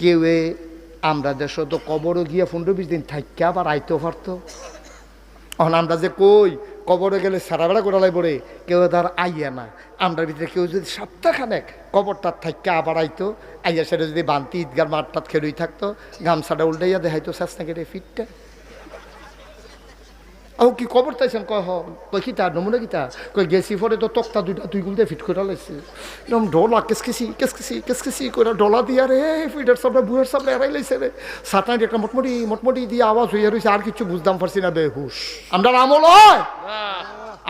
কেউ আমরা দেশ তো কবরও গিয়ে পনেরো বিশ দিন থাকি আবার আইতেও পারতো। এখন আমরা যে কই, কবরে গেলে সারা বেড়া করে লাই পড়ে কেউ তার আইয়া না। আমরা ভিতরে কেউ যদি সপ্তাহখানেক কবরটার থাকি আবার আইতো, আইয়া সেটা যদি বান্তি, ঈদগার মাঠটাত খেলুই থাকতো, গামছাটা উল্টাইয়া দেখাইতো শেষ নাকি রে ফিটটা ও কি খবর তাইছেন কয় হ কই কিতা নমুনা কিতা কই গেছি পরে তো তক্তা দুইটা দুই গুলতে ফিট করে লাইছে একদম ডলা কেসকেসি কেসকেসি কেসকেসি করে ডলা দিয়া রে ফিটার সামনে বুয়ের সামনে এরাই লাইছে রে। সাতানি একটা মোটমুটি মোটমুটি দিয়ে আওয়াজ হইয়া রয়েছে আর কিছু বুঝতাম পারছি না বেহুশ আমরা আমল হয়।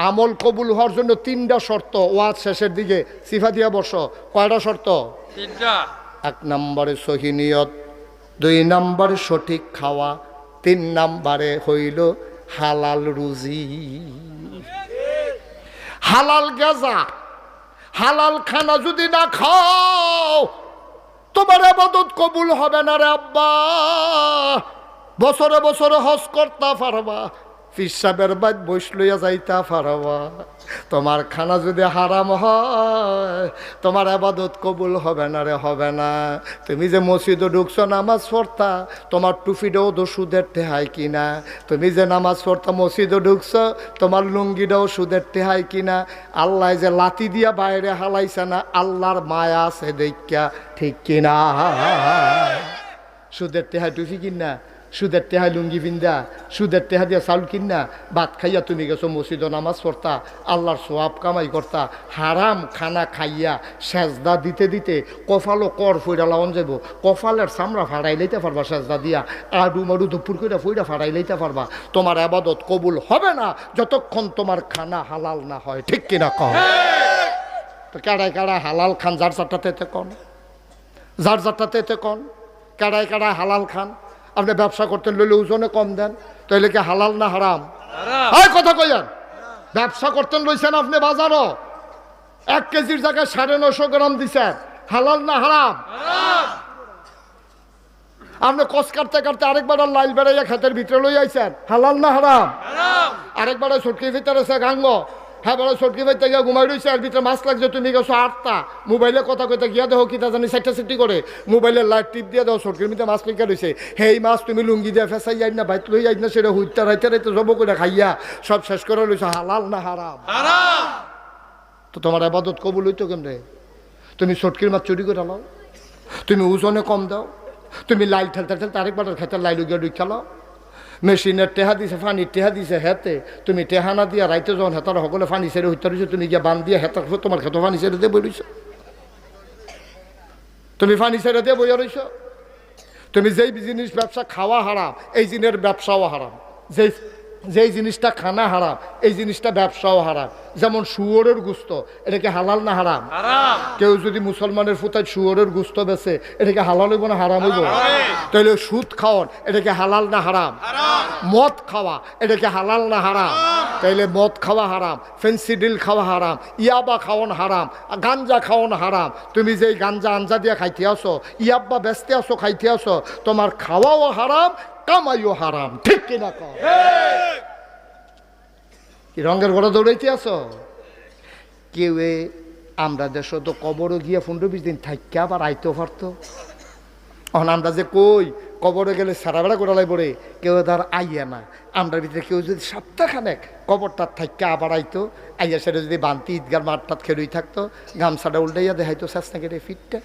আমল কবুল হওয়ার জন্য তিনটা শর্ত ওয়াজ শেষের দিকে সিফা দিয়া বস। কয়টা শর্ত? তিনটা। এক নম্বরে সহিনিয়ত দুই নম্বরে সঠিক খাওয়া তিন নম্বরে হইল হালাল রুজি। হালাল গেজা, হালাল খানা যদি না খাও, তোমার আবাদত কবুল হবে না রে আব্বা। বছরে বছরে হজ করতে পারবা পিসাবের বাদ বৈশ লইয়া যাইতা পারবা তোমার খানা যদি হারাম হয়, তোমার আবাদত কবুল হবে না রে, হবে না। তুমি যে মসজিদে ঢুকছো, নামাজ পড়তা, তোমার টুপিটাও তো সুদের টেহাই কিনা? তুমি যে নামাজ পড়তা, মসজিদে ঢুকছো, তোমার লুঙ্গিটাও সুদের টেহাই কিনা? আল্লাহ যে লাতি দিয়া বাইরে হালাইছে না, আল্লাহর মায়া আছে দেখা ঠিক কিনা? সুদের টেহা টুপি কিনা? সুদের টেহা লুঙ্গি পিন্দা সুদের টেহা দিয়া চাউল কিনা ভাত খাইয়া তুমি গেছো মসজিদ নামাজ পড়তা, আল্লাহর সোয়াব কামাই করতা, হারাম খানা খাইয়া সেজদা দিতে দিতে কফালো কর ফইরা লাওন যাব কফালের চামড়া ফাড়াই লইতে পারবা সেজদা দিয়া আডু মাডু দুপুর করে ফইরা ফাড়াই লইতে পারবা। তোমার আবাদত কবুল হবে না যতক্ষণ তোমার খানা হালাল না হয়, ঠিক কিনা কম তো কাড়ায় কাড়ায় হালাল খান, যার চারটাতে এতে কন? যার যারটাতে এতে কন? কাড়ায় কাড়ায় হালাল খান? আপনি ব্যবসা করতেন লইলে ওজনে কম দেন তাইলে কি হালাল না হারাম। হয় কথা কইয়ান। ব্যবসা করতেন লইছেন আপনি বাজারও। এক কেজির জায়গায় সাড়ে নশো গ্রাম দিছেন। হালাল না হারাম? আপনি কস কাটতে কাটতে আরেকবার আর লাইল বেড়াইয়া খেতের ভিতরে লই আইছেন। হালাল না হারাম? হারাম। আরেকবার ছটকির ভিতরে সে গাঙ্গ। হ্যাঁ বড় ছটকি ভাই থেকে ঘুমাই রয়েছে আর ভিতরে মাছ লাগছে তুমি গেছো আটটা। মোবাইলে কথা কইতে গিয়া দেখো কিতা জানি সেটা সেটি করে। মোবাইলের লাইট টিপ দিয়ে দাও ছটকির ভিতরে মাছ লিখা রয়েছে হেই মাছ তুমি লুঙ্গি দিয়ে ফেসাই যাই না বাইত লই যাই না সেটা হুইতে রাইতে রাইতে জব করে খাইয়া সব শেষ করে লইছে হালাল না হারাম? হারাম। তো তোমার আবাদত কবুল হইতো কেমনে? তুমি ছটকির মাছ চুরি করে লাও তুমি ওজনে কম দাও। তুমি লাইল ঠেলতে ঠেলতে আরেকবার খেতে লাইল গিয়ে ডুই খেলাও মেশিনের টেহা দিছে ফানির টেহা দিছে হেতে তুমি টেহা না দিয়া রাইতে যখন হেতার সকলে ফানি ছেড়ে হইতে রয়েছে তুমি যে বান দিয়ে হেতার তোমার খেতো ফানি ছেড়ে দিয়ে বই তুমি ফানি ছেড়ে দিয়ে বইয়া রইছ তুমি যেই জিনিস ব্যবসা খাওয়া হারাম এই জিনের ব্যবসাও হারাম যেই যেই জিনিসটা খানা হারাম এই জিনিসটা ব্যবসাও হারাম। যেমন শুয়োরের গুস্ত এটাকে হালাল না হারাম। কেউ যদি মুসলমানের ফুতায় শুয়োরের গুস্ত বেছে এটাকে হালাল হইব না হারাম হইব। তাহলে সুদ খাওয়ান এটাকে হালাল না হারাম? মদ খাওয়া এটাকে হালাল না হারাম? তাইলে মদ খাওয়া হারাম ফেন্সিডিল খাওয়া হারাম ইয়াবা খাওয়ান হারাম গাঞ্জা খাওয়ান হারাম। তুমি যেই গাঞ্জা আঞ্জা দিয়ে খাইতে আসো ইয়াব্বা বেচতে আসো খাইতে আসো তোমার খাওয়াও হারাম কামাইও হারাম, ঠিক কিনা কি রঙের ঘোড়া দৌড়াইতে আসো কেউ আমরা দেশ তো কবরও গিয়া পনেরো বিশ দিন থাকি আবার আইতেও পারতো। এখন আমরা যে কই কবরে গেলে সারা বেড়া করে পড়ে কেউ তার আইয়া না। আমরা ভিতরে কেউ যদি সপ্তাহখানেক কবরটার থাকি আবার আইতো আইয়া সেটা যদি বান্তি ঈদগার মাঠটাত খেলুই থাকতো, গামছাটা উল্টাইয়া দেখাইতো শেষ নাকি রে ফিটটা।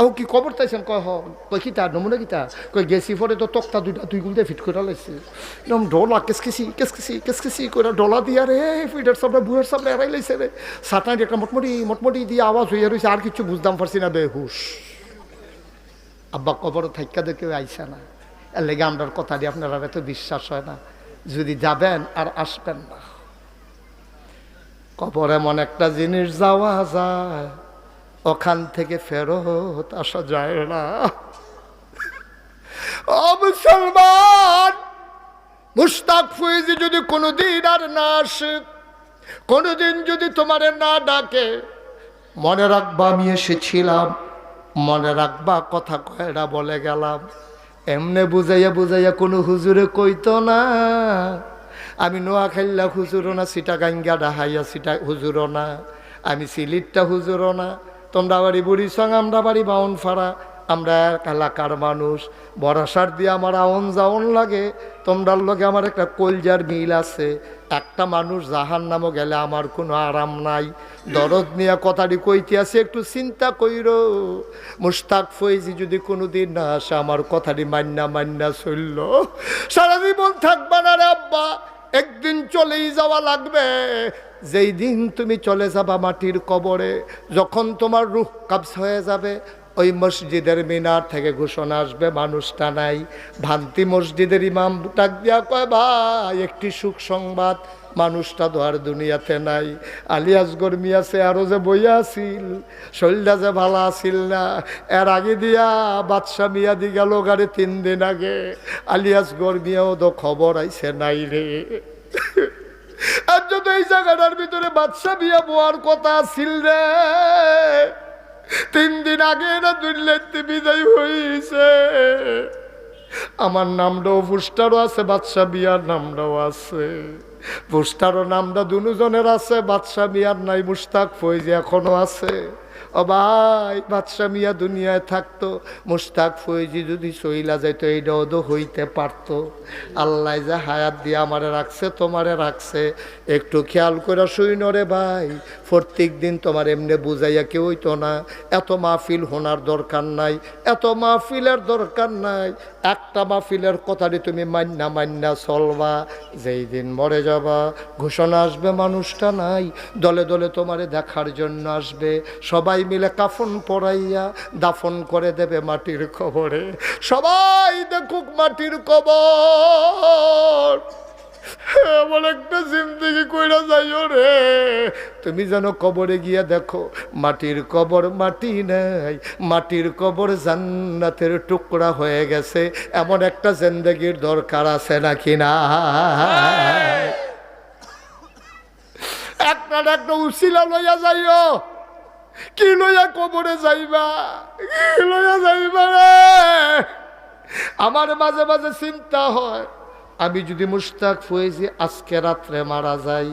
ও কি কবর তাইছেন কয়, হ কই কিতা নমুনা কিতা কই গেছি পরে তো তক্তা দুইটা, দুই গুলতে ফিট করে লাইছে। একদম ডলা কেসকেসি কেসকেসি কেসকেসি করে ডলা দিয়া রে ফিটার সামনে, বুয়ের সামনে এরাই লাইছে রে। সাতানি একটা মোটমুটি মোটমুটি দিয়ে আওয়াজ হইয়া রয়েছে আর কিছু বুঝতাম পারছি না, বেহুশ। আব্বা কবর থাইকা দেখে আইসা না। এর লেগে কথা দিয়ে আপনার এত বিশ্বাস হয় না। যদি যাবেন আর আসবেন না। কবর এমন একটা জিনিস যাওয়া যায়। ওখান থেকে ফেরত আসা যায় না। ও মুসলমান, মুস্তাক ফুইজি যদি কোনোদিন আর না আসে, কোনোদিন যদি তোমারে না ডাকে, মনে রাখবা আমি এসেছিলাম, মনে রাখবা কথা কয়টা বলে গেলাম। এমনে বুঝাইয়া বুঝাইয়া কোনো হুজুরে কইতো না, আমি নোয়া খাইলা হুজুরও না সিটা গাঙ্গা ডাহাইয়া সিটা হুজুরও না, আমি সিলিটটা হুজুরও না তোমরা বাড়ি বুড়িসং আমরা বাড়ি বাউন ফাড়া। আমরা এক এলাকার মানুষ বরাসার দিয়ে আমার আউন জাউন লাগে। তোমরার লগে আমার একটা কলজার মিল আছে। একটা মানুষ জাহান নামও গেলে আমার কোনো আরাম নাই। দরদ নিয়ে কথাটি কইতে আছে, একটু চিন্তা কইর। মুস্তাক ফৈজি যদি কোনোদিন না আসে, আমার কথাটি মান্না মান্না চলল। সারা জীবন থাকবা না রে আব্বা। একদিন চলেই যাওয়া লাগবে। যেই দিন তুমি চলে যাবা মাটির কবরে, যখন তোমার রুহ কাবস হয়ে যাবে, ওই মসজিদের মিনার থেকে ঘোষণা আসবে, মানুষটা নাই। ভান্তি মসজিদের ইমাম ডাক দিয়া কয়, ভাই, একটি সুখ সংবাদ মানুষটা তো আর দুনিয়াতে নাই। আলিয়াস গরমি আছে আরও যে বইয়া আছিল শরীরটা যে ভালো আছিল না, এর আগে দিয়া বাদশা মিয়া দি গেল গাড়ি তিন দিন আগে। আলিয়াস গরমিয়াও তো খবর আইছে নাই রে। আর যদি এই জায়গাটার ভিতরে বাদশা বিয়া বোয়ার কথা আছিল রে, তিন দিন আগে না দুর্লেতে বিদায় হয়েছে আমার নামটাও বুস্টারও আছে বাদশা বিয়ার নামটাও আছে। পুস্টারও নামটা দুজনের আছে বাদশা বিয়ার নাই মুস্তাক ফৈজি এখনও আছে। ও ভাই বাদশা মিয়া দুনিয়ায় থাকতো, মুস্তাক ফৈজি যদি চইলা যাইতো এইটাও তো হইতে পারতো। আল্লাহ যে হায়াত দিয়ে আমারে রাখছে, তোমারে রাখছে। একটু খেয়াল করে শুইন রে ভাই, প্রত্যেক দিন তোমার এমনি বুঝাইয়া কেউ হইতো না। এত মাহফিল হোনার দরকার নাই, এত মাহফিলের দরকার নাই। একটা মাহফিলের কথাটি তুমি মান্না মান্না চলবা, যেই দিন মরে যাবা। ঘোষণা আসবে, মানুষটা নাই, দলে দলে তোমারে দেখার জন্য আসবে। সবাই মিলে কাফন পরাইয়া দাফন করে দেবে মাটির কবরে। সবাই দেখুক মাটির কবর। এমন একটা জিন্দগি কইরা যাইও রে। তুমি যেন কবরে গিয়া দেখো, মাটির কবর মাটি নাই, মাটির কবর জান্নাতের টুকরা হয়ে গেছে। এমন একটা জিন্দগির দরকার আছে নাকি না একটা একটা উশিলা লইয়া যাইও। কি কবরে যাইবা? কি যাইবা রে? আমার মাঝে মাঝে চিন্তা হয়, আমি যদি মুস্তাক ফয়েজি আজকে রাত্রে মারা যাই,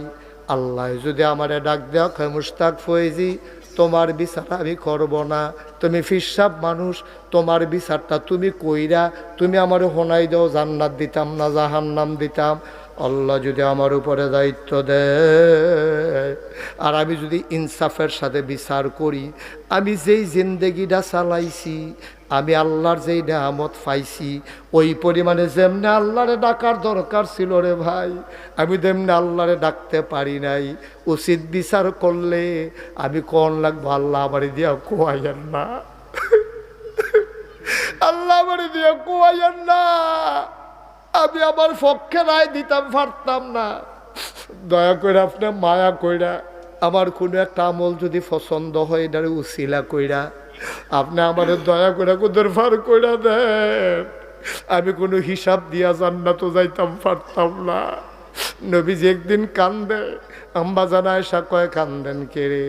আল্লাহ যদি আমারে ডাক দেওয়া হয় মুস্তাক ফয়েজি, তোমার বিচার আমি করব না। তুমি ফিসাব মানুষ, তোমার বিচারটা তুমি কইরা, তুমি আমার হোনাই দাও, জান্নাত দিতাম না, জাহান্নাম দিতাম। আল্লাহ যদি আমার উপরে দায়িত্ব দেয় আর আমি যদি ইনসাফের সাথে বিচার করি, আমি যেই জিন্দগিটা চালাইছি, আমি আল্লাহর যেই নেহামত পাইছি, ওই পরিমাণে যেমনি আল্লাহরে ডাকার দরকার ছিল রে ভাই, আমি তেমনি আল্লাহরে ডাকতে পারি নাই। উচিত বিচার করলে আমি কোন লাগবো? আল্লাহ আমার দিয়া কোয়াইয়েন না। আল্লাহ আমার দিয়া কোয়াইয়েন না। আমি আমার পক্ষে রায় দিতাম, পারতাম না। দয়া করে আপনার মায়া কইরা, আমার কোনো একটা আমল যদি পছন্দ হয়, এটারে উশিলা কইরা, আপনি আমার দয়া করে কোদের ফার কইরা দেন। আমি কোনো হিসাব দিয়া জান্নাত যাইতাম, পারতাম না। নবীজি একদিন কান্দে আম্বা জানায় কয়, কান্দেন কেড়ে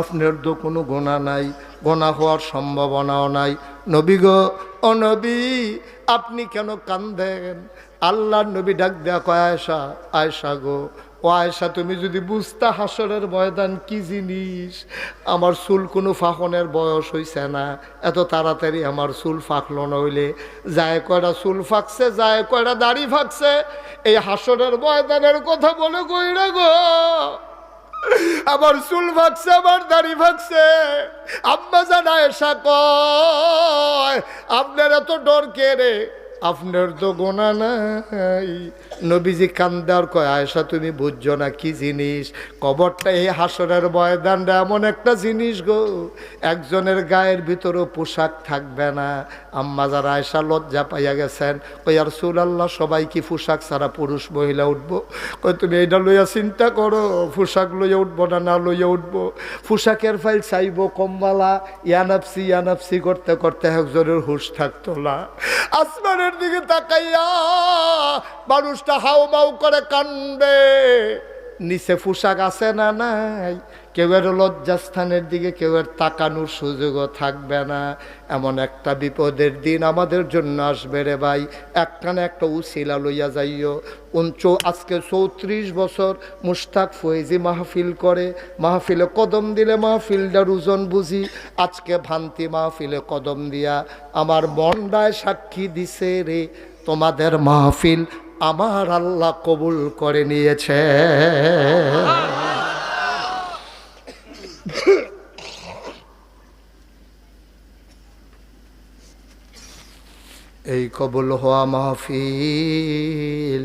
আপনার তো কোনো গোনা নাই, গোনা হওয়ার সম্ভাবনাও নাই। নবী গো, ও নবী আপনি কেন কান্দেন? আল্লাহ নবী ডাক দেয়া কয় আয়সা আয়সা গো, ও আয়সা তুমি যদি বুঝতা হাসরের ময়দান কি জিনিস? আমার চুল কোনো ফাঁকনের বয়স হইছে না, এত তাড়াতাড়ি আমার চুল ফাঁকলো নইলে যায় কয়টা চুল ফাঁকছে, যায় কয়টা দাড়ি ফাঁকছে। এই হাসরের ময়দানের কথা বলে কইরা গো। আমার চুল ভাগছে, আমার দাড়ি ভাগছে। আম্মা জানা এসা কয়, আপনার এত ডর কে রে? আপনার তো গোনা নাই। নবীজি কান্দার কয় আয়সা তুমি বুঝছ না কি জিনিস? কবরটা এই হাসরের ময়দানটা এমন একটা জিনিস গো। একজনের গায়ের ভিতরেও পোশাক থাকবে না। আম্মা যারা আয়সা লজ্জা পাইয়া গেছেন কই আর সুল আল্লাহ সবাই কি পোশাক ছাড়া পুরুষ, মহিলা উঠবো? কই তুমি এইটা লইয়া চিন্তা করো, পোশাক লইয়া উঠবো না না লইয়া উঠবো। পোশাকের ফাইল চাইব কম্বালা, ইয়ানাপসি ইয়ানাপসি করতে করতে একজনের হুশ থাকতো না আসমানের দিকে তাকাইয়া মানুষটা হাউ মাউ করে কান্দে। নিচে পোশাক আছে না নাই? কেউ এর লজ্জাস্থানের দিকে, কেউ এর তাকানোর সুযোগও থাকবে না। এমন একটা বিপদের দিন আমাদের জন্য আসবে রে ভাই। একখানে একটা উসিলা লইয়া যাইও। উনচো আজকে চৌত্রিশ বছর মুস্তাক ফয়েজি মাহফিল করে। মাহফিলে কদম দিলে মাহফিলটার ওজন বুঝি। আজকে ভান্তি মাহফিলে কদম দিয়া। আমার মনটায় সাক্ষী দিছে রে, তোমাদের মাহফিল আমার আল্লাহ কবুল করে নিয়েছে। এই কবুল হওয়া মাহফিল।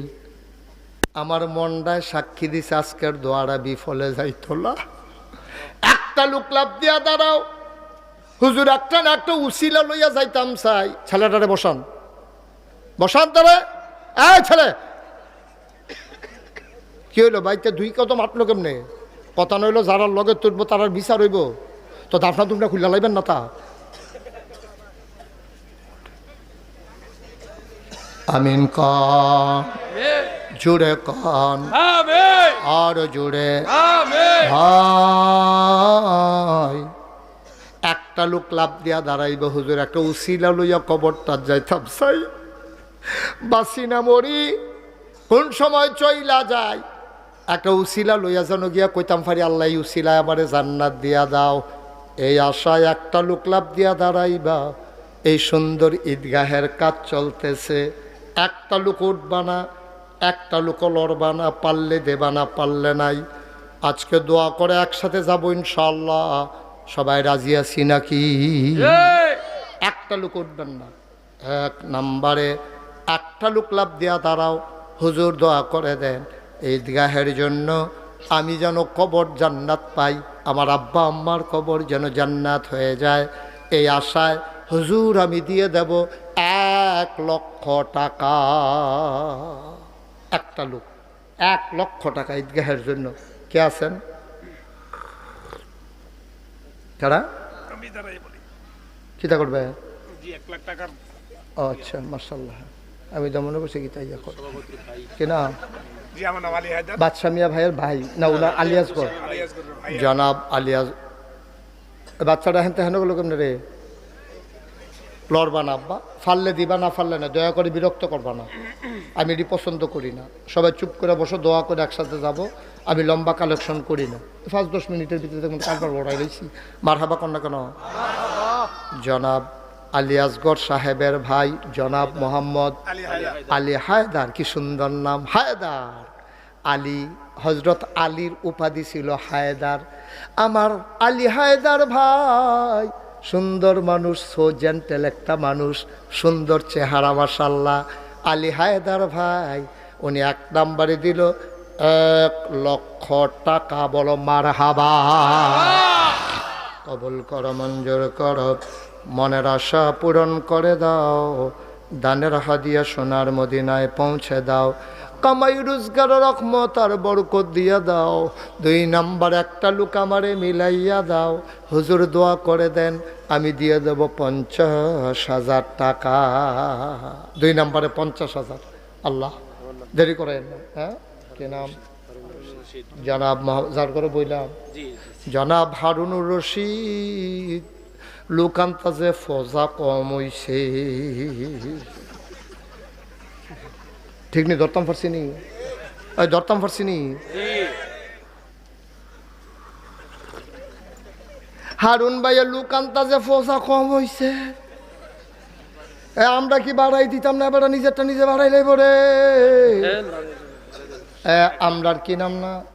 আমার মনটায় সাক্ষী দিছে আজকের দোয়ারা বিফলে যাইতো না একটা লোক লাভ দিয়া দাঁড়াও। হুজুর একটা না একটা উসিলা লইয়া যাইতাম চাই। ছেলেটারে বসান। বসান তারে। এই ছেলে! কি হইল বাইতে দুই কত মাতলো কেমনে? কথা নইলো যারা লগে তুলবো তারার বিচার হইব। তো দাফনা তোমরা খুলে লাইবেন না তা? আমিন কন জুড়ে কন. আর জুড়ে ভাই। একটা লোক লাভ দিয়া দাঁড়াইব হুজুর একটা উসিলা লইয়া কবরটা যাইতাম সাই। বাসি না মরি কোন সময় চইলা যায় একটা উসিলা লইয়া যেন গিয়া কইতাম ফারি আল্লাহ উসিলা আমারে জান্নাত দিয়া দাও এই আশায় একটা লোক লাভ দিয়া দাঁড়াইবা এই সুন্দর ঈদগাহের কাজ চলতেছে একটা লোক উঠবা না একটা লোক লড়বা না পারলে দেবা না পারলে নাই আজকে দোয়া করে একসাথে যাব ইনশাল্লাহ সবাই রাজি আছি নাকি. একটা লোক উঠবেন না এক নাম্বারে একটা লোক লাভ দেওয়া দাঁড়াও। হুজুর দোয়া করে দেন। ঈদগাহের জন্য আমি যেন কবর জান্নাত পাই আমার আব্বা আম্মার কবর যেন জান্নাত হয়ে যায়। এই আশায় হুজুর আমি দিয়ে দেব এক লক্ষ টাকা। একটা লোক এক লক্ষ টাকা ঈদগাহের জন্য। কে আছেন? কারা? চিন্তা করবে আচ্ছা মার্শাল্লাহ আমি তো মনে করছি কি তাই এখন কি না? নাম আলী হায়দার। ভাইয়ের ভাই। না ওনার আলিয়াসগড় আলিয়াস ভাই। জনাব আলিয়াস। বাচ্চাটা হেনতে হেন গেলো কেমন রে? লড়বা না আব্বা। ফাললে দিবা না ফাললে না। দয়া করে বিরক্ত করবা না। আমি এটি পছন্দ করি না। সবাই চুপ করে বসো দোয়া করে একসাথে যাব। আমি লম্বা কালেকশন করি না। পাঁচ দশ মিনিটের ভিতরে দেখুন কারবার বড়াই রয়েছি। মার হাবা কন্যা কেন? জনাব আলিয়াসগড় সাহেবের ভাই জনাব মোহাম্মদ আলী হায়দার। আলী হায়দার কি সুন্দর নাম হায়দার। আলী হজরত আলীর উপাধি ছিল হায়দার। আমার আলী হায়দার ভাই সুন্দর মানুষ সো জেন্টেল একটা মানুষ সুন্দর চেহারা মাসাল্লাহ আলী হায়দার ভাই উনি এক নাম্বারে দিল এক লক্ষ টাকা বলো মার হাবা কবল কর মঞ্জুর কর। মনের আশা পূরণ করে দাও। দানের হাদিয়া সোনার মদিনায় পৌঁছে দাও। কামাই রোজগার রকমত আর বরকত দিয়া দাও। দুই নাম্বার একটা লুক আমারে মিলাইয়া দাও। হুজুর দোয়া করে দেন আমি দিয়ে দেব পঞ্চাশ হাজার টাকা। দুই নাম্বারে পঞ্চাশ হাজার। আল্লাহ দেরি করেন হ্যাঁ? কি নাম? জনাব যার করে বইলাম। জনাব হারুনুর রশিদ। লোকান্তা যে ফজা কম হইছে ঠিক নি ধরতাম পারছি নি? ওই ধরতাম পারছি নি? হারুন ভাইয়া লোকান্তা যে ফজা কম হইছে এ আমরা কি বাড়াই দিতাম না? এবার নিজেরটা নিজে বাড়াই লাইব রে। এ, আমরার কি নাম না?